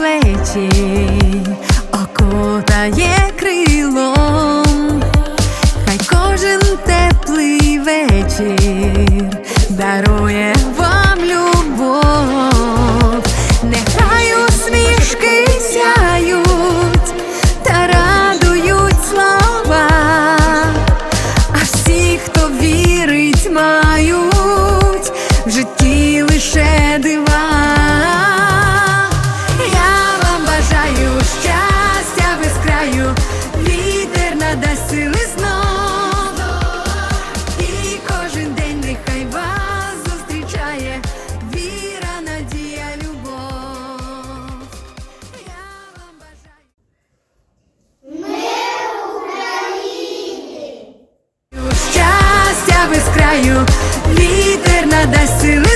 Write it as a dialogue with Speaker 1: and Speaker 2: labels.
Speaker 1: плечі, окутає крилом, хай кожен теплий вечір дарує вам любов, нехай усмішки сяють та радують слова, а всі, хто вірить, ма. знаю, вітер надасть сили.